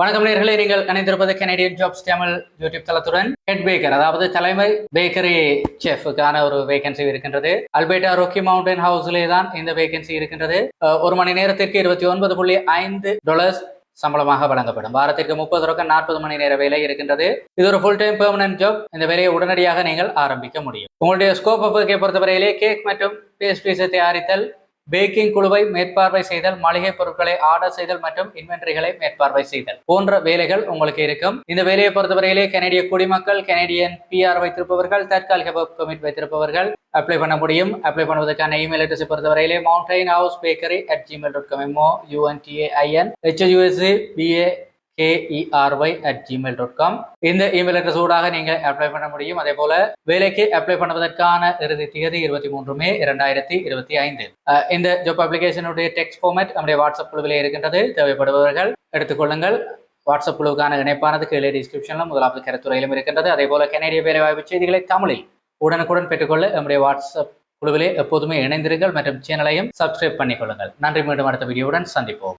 வணக்கம் நேர்களை நீங்கள் இணைந்திருப்பது கனடியன் ஜாப்ஸ் தமிழ் யூடியூப் தளத்துடன். ஹெட் பேக்கர் அதாவது தலைமை பேக்கரி செஃப்க்கான ஒரு வேகன்சி இருக்கின்றது. அல்பேட்டா ரோக்கி மவுண்டன் ஹவுஸ்லே தான் இந்த வேகன்சி இருக்கின்றது. ஒரு மணி நேரத்திற்கு இருபத்தி ஒன்பது புள்ளி ஐந்து டாலர்ஸ் சம்பளமாக வழங்கப்படும். வாரத்திற்கு முப்பது ரொக்கம் நாற்பது மணி நேர வேலை இருக்கின்றது. இது ஒரு ஃபுல் டைம் பெர்மனன்ட் ஜாப் இந்த வேலையை உடனடியாக நீங்கள் ஆரம்பிக்க முடியும். உங்களுடைய ஸ்கோப் ஆஃப் ஒர்க்கை பொறுத்தவரையிலே கேக் மற்றும் பேஸ்ட்ரீஸை தயாரித்தல் பேக்கிங் குழுவை மேற்பார்வை செய்தல் மளிகை பொருட்களை ஆர்டர் செய்தல் மற்றும் இன்வென்டரிகளை மேற்பார்வை செய்தல் போன்ற வேலைகள் உங்களுக்கு இருக்கும். இந்த வேலையை பொறுத்தவரையிலே கனடிய குடிமக்கள் கனடியன் பிஆர் வைத்திருப்பவர்கள் தற்காலிக ஒர்க் கமிட் வைத்திருப்பவர்கள் அப்ளை பண்ண முடியும். அப்ளை பண்ணுவதற்கான இமெயில் அட்ரஸ் பொறுத்தவரையிலே mountain house bakery at Gmail dot com M O U N T A I N H U S C B A K E R Y at Gmail dot com இந்த email address ஊடாக நீங்கள் apply பண்ண முடியும். அதே போல வேலைக்கு apply பண்ணுவதற்கான இறுதி தேதி இருபத்தி மூன்று மே இரண்டாயிரத்தி இருபத்தி ஐந்து. இந்த ஜாப் அப்ளிகேஷனுடைய டெக்ஸ்ட் ஃபார்மேட் நம்முடைய வாட்ஸ்அப் குழுவிலே இருக்கின்றது. தேவைப்படுபவர்கள் எடுத்துக்கொள்ளுங்கள் வாட்ஸ்அப் குழுவுக்கான இணைப்பானது கீழே டிஸ்கிரிப்ஷனிலும் முதலாவது கருத்துறையிலும் இருக்கின்றது. அதே போல கனேடிய வேலைவாய்ப்பு செய்திகளை தமிழில் உடனுக்குடன் பெற்றுக்கொள்ள நம்முடைய வாட்ஸ்அப் குழுவிலே எப்போதுமே இணைந்திருங்கள் மற்றும் சேனலையும் சப்ஸ்கிரைப் பண்ணிக்கொள்ளுங்கள் நன்றி. மீண்டும் அடுத்த வீடியோவுடன் சந்திப்போம்.